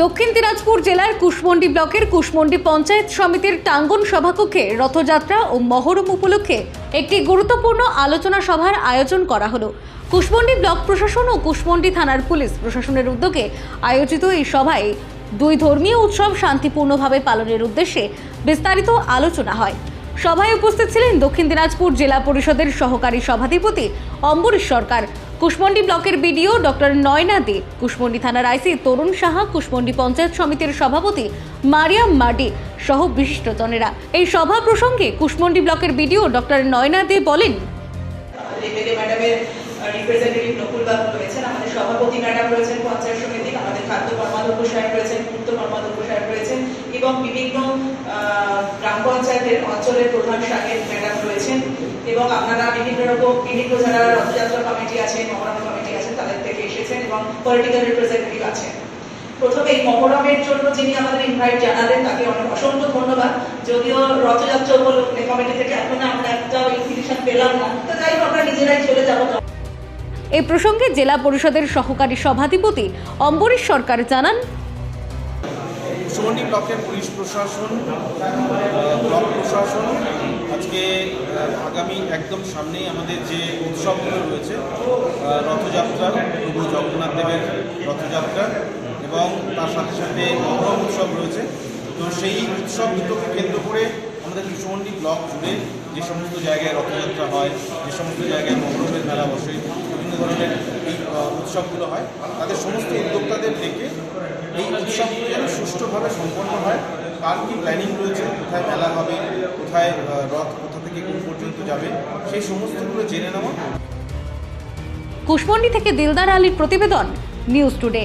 দক্ষিণ দিনাজপুর জেলার কুশমন্ডি ব্লকের কুশমন্ডি পঞ্চায়েত সমিতির টাঙ্গন সভাকক্ষে রথযাত্রা ও মহরম উপলক্ষে একটি গুরুত্বপূর্ণ আলোচনা সভার আয়োজন করা হলো। কুশমন্ডি ব্লক প্রশাসন ও কুশমন্ডি থানার পুলিশ প্রশাসনের উদ্যোগে আয়োজিত এই সভায় দুই ধর্মীয় উৎসব শান্তিপূর্ণভাবে পালনের উদ্দেশ্যে বিস্তারিত আলোচনা হয়। সভায় উপস্থিত ছিলেন দক্ষিণ দিনাজপুর জেলা পরিষদের সহকারী সভাধিপতি অম্বরীশ সরকার কুশমন্ডি ব্লকের বিডিও ডক্টর নয়না দে কুশমন্ডি থানার আইসি তরুণ সাহা, কুশমন্ডি পঞ্চায়েত সমিতির সভাপতি মারিয়াম মাডি সহ বিশিষ্টজনেরা। এই সভা প্রসঙ্গে কুশমন্ডি ব্লকের বিডিও ডক্টর নয়না দে বলেন এবং বিভিন্ন গ্রাম পঞ্চায়েতের অঞ্চলের প্রধান সাহেব ম্যাডাম রয়েছেন, এবং আপনারা বিভিন্ন রকম, বিভিন্ন যারা রথযাত্রা কমিটি আছেন মহরম কমিটি আছেন তাদের থেকে এসেছেন এবং পলিটিক্যাল রিপ্রেজেন্টেটিভ আছেন প্রথমে এই মহরমের জন্য যিনি আমাদের ইনভাইট জানালেন, তাকে অনেক অসংখ্য ধন্যবাদ। যদিও রথযাত্রা উপলক্ষে কমিটি থেকে এখন আমরা একটা ইনভিটেশন পেলাম না। তো যাই হোক, আমরা নিজেরাই চলে যাব। এই প্রসঙ্গে জেলা পরিষদের সহকারী সভাধিপতি অম্বরীশ সরকার জানান সুমন্ডি ব্লকের পুলিশ প্রশাসন, ব্লক প্রশাসন, আজকে আগামী একদম সামনেই আমাদের যে উৎসবগুলো রয়েছে রথযাত্রা, প্রভু জগন্নাথ দেবের রথযাত্রা এবং তার সাথে সাথে মহরম উৎসব রয়েছে। তো সেই উৎসব দুটোকে কেন্দ্র করে আমাদের সুমন্ডি ব্লক জুড়ে যে সমস্ত জায়গায় রথযাত্রা হয়, যে সমস্ত জায়গায় মহরমের মেলা বসে, বিভিন্ন ধরনের উৎসবগুলো হয়, তাদের সমস্ত উদ্যোক্তাদের ডেকে এই উৎসবগুলো যেন সুষ্ঠুভাবে সম্পন্ন হয়। কার কী প্ল্যানিং রয়েছে, কোথায় মেলা হবে, কোথায় রথ কোথা থেকে কোন পর্যন্ত যাবে, সেই সমস্তগুলো জেনে নেওয়া। কুশমন্ডি থেকে দিলদার আলীর প্রতিবেদন নিউজ টুডে